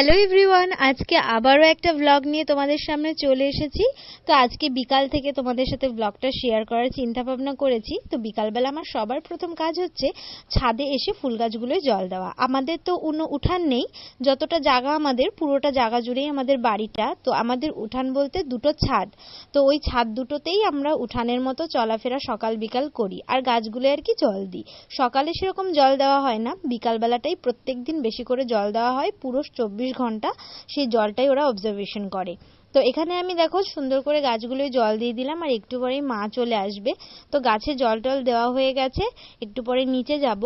Hello everyone. Everyone, আজকে আবারও একটা ব্লগ নিয়ে তোমাদের সামনে চলে এসেছি। তো আজকে বিকাল থেকে তোমাদের সাথে ব্লগটা শেয়ার করার চিন্তা ভাবনা করেছি। তো বিকালবেলা আমার সবার প্রথম কাজ হচ্ছে ছাদে এসে ফুল গাছগুলোয় জল দেওয়া। আমাদের তো উনো উঠান নেই, যতটা জায়গা আমাদের, পুরোটা জায়গা জুড়েই আমাদের বাড়িটা। তো আমাদের উঠান বলতে দুটো ছাদ। তো ওই ছাদ দুটোতেই আমরা উঠানের মতো চলাফেরা সকাল বিকাল করি। আর গাছগুলো আর কি জল দিই। সকালে সেরকম জল দেওয়া হয় না। বিকালবেলাটাই প্রত্যেক দিন বেশি করে জল দেওয়া হয়। পুরো চব্বিশ ঘণ্টা সেই জলটাই ওরা অবজারভেশন করে। তো এখানে আমি দেখো সুন্দর করে গাছগুলোয় জল দিয়ে দিলাম আর একটু পরেই মা চলে আসবে। তো গাছে জল টল দেওয়া হয়ে গেছে, একটু পরে নিচে যাব।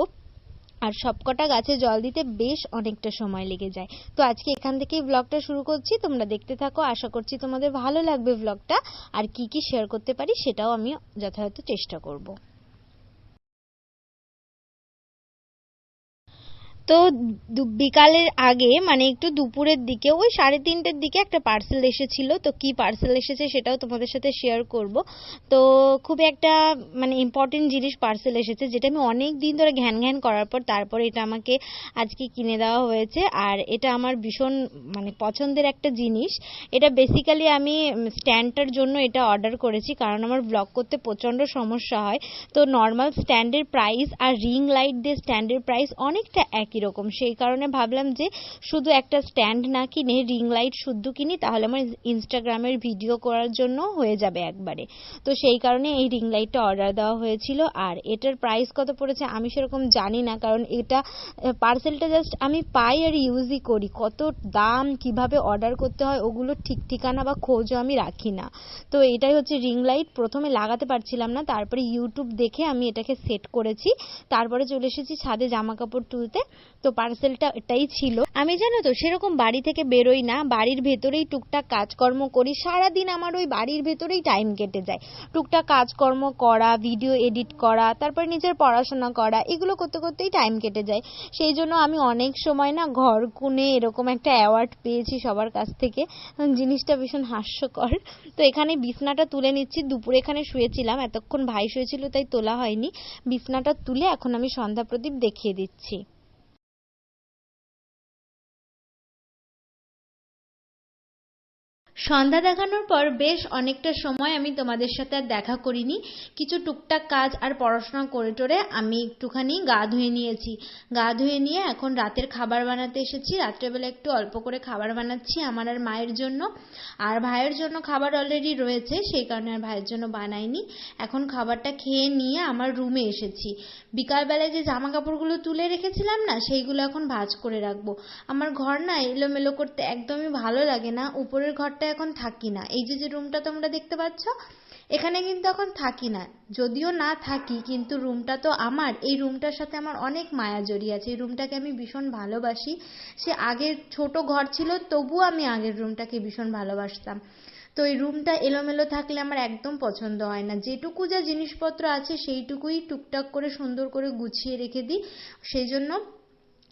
আর সবকটা গাছে জল দিতে বেশ অনেকটা সময় লেগে যায়। তো আজকে এখান থেকেই ব্লগটা শুরু করছি, তোমরা দেখতে থাকো। আশা করছি তোমাদের ভালো লাগবে ব্লগটা আর কি কি শেয়ার করতে পারি সেটাও আমি যথাযথ চেষ্টা করব। তো বিকালের আগে মানে একটু দুপুরের দিকে, ওই সাড়ে তিনটের দিকে একটা পার্সেল এসেছিল। তো কি পার্সেল এসেছে সেটাও তোমাদের সাথে শেয়ার করব। তো খুব একটা মানে ইম্পর্টেন্ট জিনিস পার্সেল এসেছে, যেটা আমি অনেক দিন ধরে ঘ্যান ঘ্যান করার পর তারপরে এটা আমাকে আজকে কিনে দেওয়া হয়েছে। আর এটা আমার ভীষণ মানে পছন্দের একটা জিনিস। এটা বেসিক্যালি আমি স্ট্যান্ডটার জন্য এটা অর্ডার করেছি, কারণ আমার ব্লগ করতে প্রচণ্ড সমস্যা হয়। তো নর্মাল স্ট্যান্ডের প্রাইস আর রিং লাইট দিয়ে স্ট্যান্ডের প্রাইস অনেকটা এক একই রকম সেই কারণে ভাবলাম যে শুধু একটা স্ট্যান্ড না কিনে রিং লাইট শুদ্ধ কিনি, তাহলে আমার ইনস্টাগ্রামের ভিডিও করার জন্য হয়ে যাবে একবারে। তো সেই কারণে এই রিং লাইটটা অর্ডার দেওয়া হয়েছিল। আর এটার প্রাইস কত পড়েছে আমি সেরকম জানি না, কারণ এটা পার্সেলটা জাস্ট আমি পাই আর ইউজই করি। কত দাম, কীভাবে অর্ডার করতে হয়, ওগুলো ঠিক ঠিকানা বা খোঁজও আমি রাখি না। তো এটাই হচ্ছে রিং লাইট প্রথমে লাগাতে পারছিলাম না, তারপরে ইউটিউব দেখে আমি এটাকে সেট করেছি। তারপরে চলে এসেছি ছাদে জামা কাপড় তুলতে। তো পার্সেলটা এটাই ছিল। আমি জানো তো, সেরকম বাড়ি থেকে বেরোই না, বাড়ির ভেতরেই টুকটাক কাজকর্ম করি। সারাদিন আমার ওই বাড়ির ভেতরেই টাইম কেটে যায়। টুকটাক কাজকর্ম করা ভিডিও এডিট করা, তারপর নিজের পড়াশোনা করা, এগুলো করতে করতেই টাইম কেটে যায়। সেই জন্য আমি অনেক সময় না ঘর কুনে এরকম একটা অ্যাওয়ার্ড পেয়েছি সবার কাছ থেকে। জিনিসটা ভীষণ হাস্যকর। তো এখানে বিছনাটা তুলে নিচ্ছি। দুপুরে এখানে শুয়েছিলাম, এতক্ষণ ভাই শুয়েছিল, তাই তোলা হয়নি। বিছনাটা তুলে এখন আমি সন্ধ্যা প্রদীপ দেখিয়ে দিচ্ছি। সন্ধ্যা দেখানোর পর বেশ অনেকটা সময় আমি তোমাদের সাথে আর দেখা করিনি। কিছু টুকটাক কাজ আর পড়াশোনা করে টোরে আমি একটুখানি গা ধুয়ে নিয়েছি। গা ধুয়ে নিয়ে এখন রাতের খাবার বানাতে এসেছি। রাত্রেবেলা একটু অল্প করে খাবার বানাচ্ছি আমার আর মায়ের জন্য। আর ভাইয়ের জন্য খাবার অলরেডি রয়েছে, সেই কারণে আর ভাইয়ের জন্য বানাইনি। এখন খাবারটা খেয়ে নিয়ে আমার রুমে এসেছি। বিকালবেলায় যে জামা কাপড়গুলো তুলে রেখেছিলাম না, সেইগুলো এখন ভাজ করে রাখব। আমার ঘর না এলোমেলো করতে একদমই ভালো লাগে না। উপরের ঘরটা রুমটা এখন থাকি না। এই যে যে রুমটা তোমরা দেখতে পাচ্ছ, এখানে কিন্তু এখন থাকি না। যদিও না থাকি, কিন্তু রুমটা তো আমার। এই রুমটার সাথে আমার অনেক মায়া জড়িয়ে আছে। এই রুমটাকে আমি ভীষণ ভালোবাসি। সে আগের ছোট ঘর ছিল, তবুও আমি আগের রুমটাকে ভীষণ ভালোবাসতাম। তো এই রুমটা এলোমেলো থাকলে আমার একদম পছন্দ হয় না। যেটুকু যা জিনিসপত্র আছে, সেইটুকুই টুকটাক করে সুন্দর করে গুছিয়ে রেখে দিই। সেই জন্য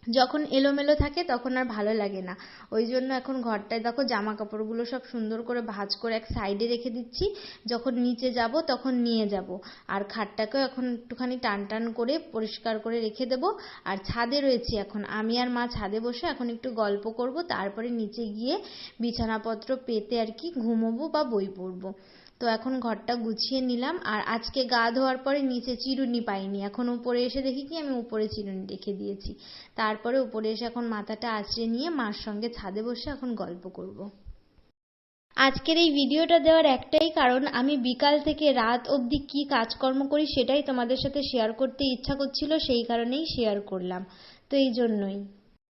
যখন এলোমেলো থাকে তখন আর ভালো লাগে না। ওই জন্য এখন ঘরটায় দেখো জামা কাপড়গুলো সব সুন্দর করে ভাঁজ করে এক সাইডে রেখে দিচ্ছি। যখন নিচে যাব তখন নিয়ে যাব। আর খাটটাকেও এখন একটুখানি টান টান করে পরিষ্কার করে রেখে দেবো। আর ছাদে রয়েছি এখন। আমি আর মা ছাদে বসে এখন একটু গল্প করব। তারপরে নিচে গিয়ে বিছানাপত্র পেতে আর কি ঘুমোবো বা বই পড়ব। তো এখন ঘরটা গুছিয়ে নিলাম। আর আজকে গা ধোয়ার পরে নিচে চিরুনি পাইনি। এখন উপরে এসে দেখি কি আমি উপরে চিরুনি রেখে দিয়েছি। তারপরে উপরে এসে এখন মাথাটা আঁচড়ে নিয়ে মার সঙ্গে ছাদে বসে এখন গল্প করব। আজকের এই ভিডিওটা দেওয়ার একটাই কারণ, আমি বিকাল থেকে রাত অবধি কি কাজকর্ম করি সেটাই তোমাদের সাথে শেয়ার করতে ইচ্ছা করছিল, সেই কারণেই শেয়ার করলাম তো এই জন্যই